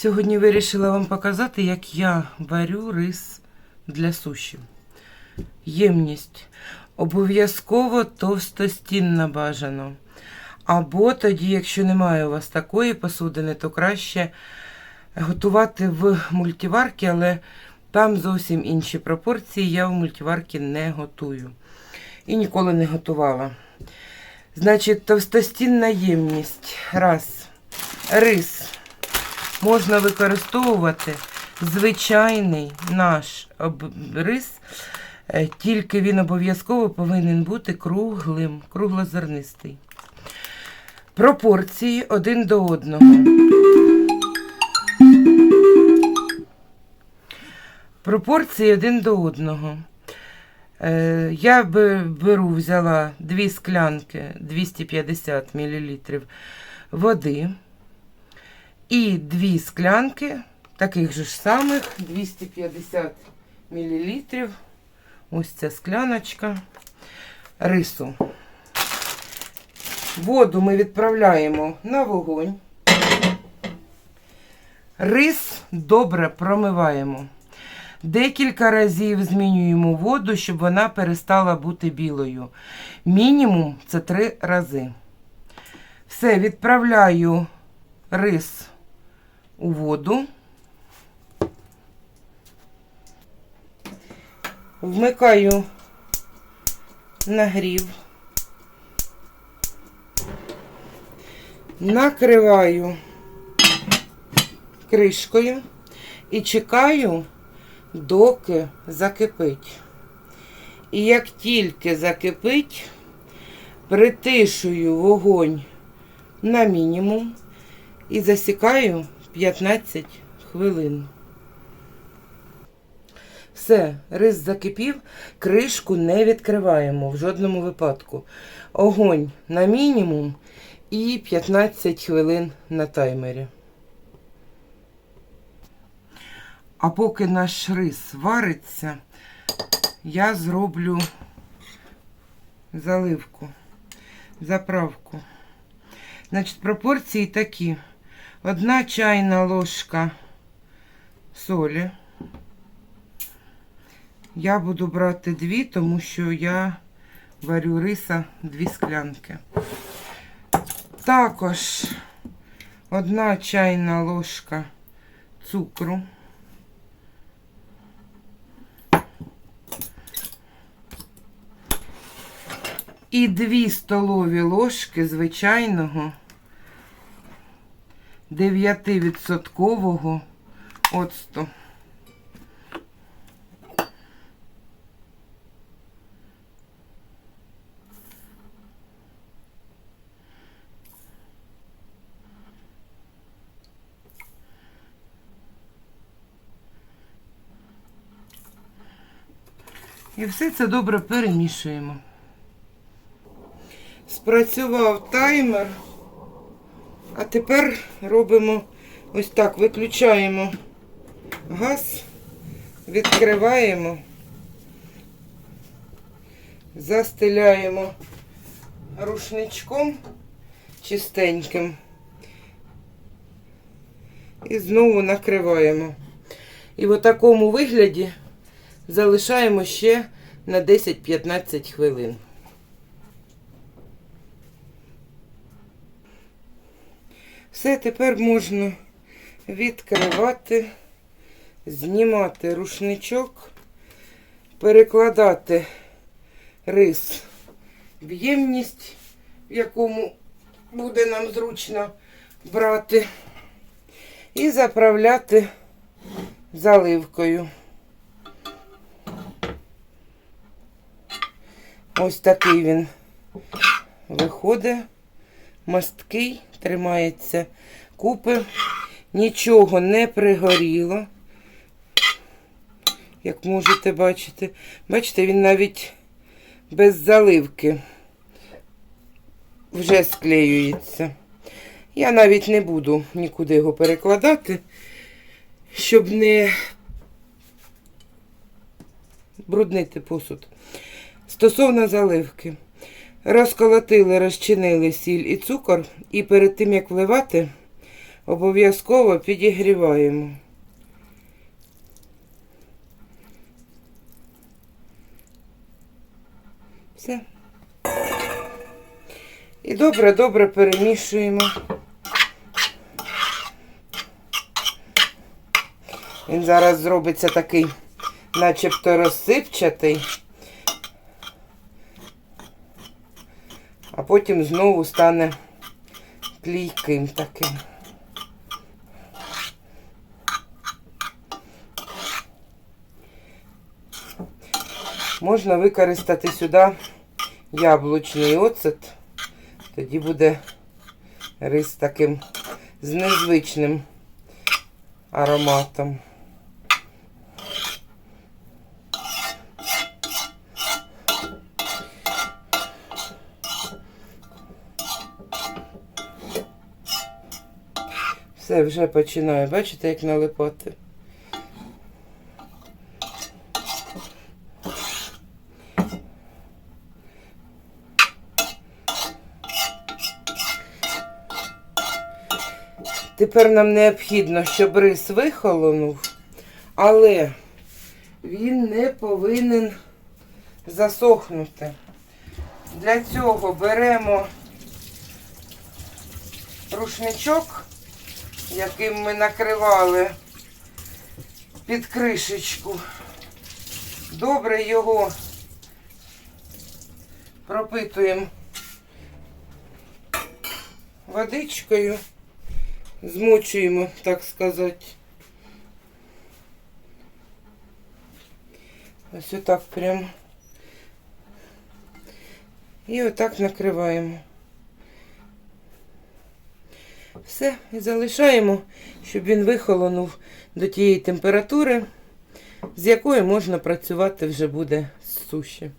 Сьогодні вирішила вам показати, як я варю рис для суші. Ємність. Обов'язково товстостінна бажано. Або тоді, якщо немає у вас такої посудини, то краще готувати в мультиварці, але там зовсім інші пропорції. Я в мультиварці не готую. І ніколи не готувала. Значить, товстостінна ємність. Раз. Рис можна використовувати звичайний наш рис, е, тільки він обов'язково повинен бути круглим, круглозернистий. Пропорції один до одного. Пропорції один до одного. Е, Я беру, взяла дві склянки 250 мл води і дві склянки таких же ж самих 250 мл. Ось ця скляночка рису. Воду ми відправляємо на вогонь. Рис добре промиваємо. Декілька разів змінюємо воду, щоб вона перестала бути білою. Мінімум це три рази. Все, відправляю рис у воду. Вмикаю нагрів. Накриваю кришкою і чекаю, доки закипить. І як тільки закипить, притишую вогонь на мінімум і засікаю 15 хвилин. Все, рис закипів, кришку не відкриваємо в жодному випадку. Огонь на мінімум і 15 хвилин на таймері. А поки наш рис вариться, я зроблю заливку, заправку. Значить, пропорції такі. Одна чайна ложка солі. Я буду брати дві, тому що я варю риса дві склянки. Також одна чайна ложка цукру. І дві столові ложки звичайного 9% оцту. І все це добре перемішуємо. Спрацював таймер. А тепер робимо ось так, виключаємо газ, відкриваємо, застеляємо рушничком чистеньким і знову накриваємо. І в такому вигляді залишаємо ще на 10-15 хвилин. Все, тепер можна відкривати, знімати рушничок, перекладати рис в ємність, в якому буде нам зручно брати, і заправляти заливкою. Ось такий він виходить, масткий, тримається купи, нічого не пригоріло, як можете бачити. Бачите, він навіть без заливки вже склеюється. Я навіть не буду нікуди його перекладати, щоб не бруднити посуд. Стосовно заливки. Розколотили, розчинили сіль і цукор, і перед тим, як вливати, обов'язково підігріваємо. Все. І добре-добре перемішуємо. Він зараз зробиться такий, начебто розсипчатий. А потім знову стане клійким таким. Можна використати сюди яблучний оцет. Тоді буде рис таким з незвичним ароматом. Все, вже починаю. Бачите, як налипати? Тепер нам необхідно, щоб рис вихолонув, але він не повинен засохнути. Для цього беремо рушничок, яким ми накривали під кришечку. Добре його пропитуємо водичкою, змочуємо, так сказати. Ось отак прямо. І отак накриваємо. Все, і залишаємо, щоб він вихолонув до тієї температури, з якої можна працювати вже буде з суші.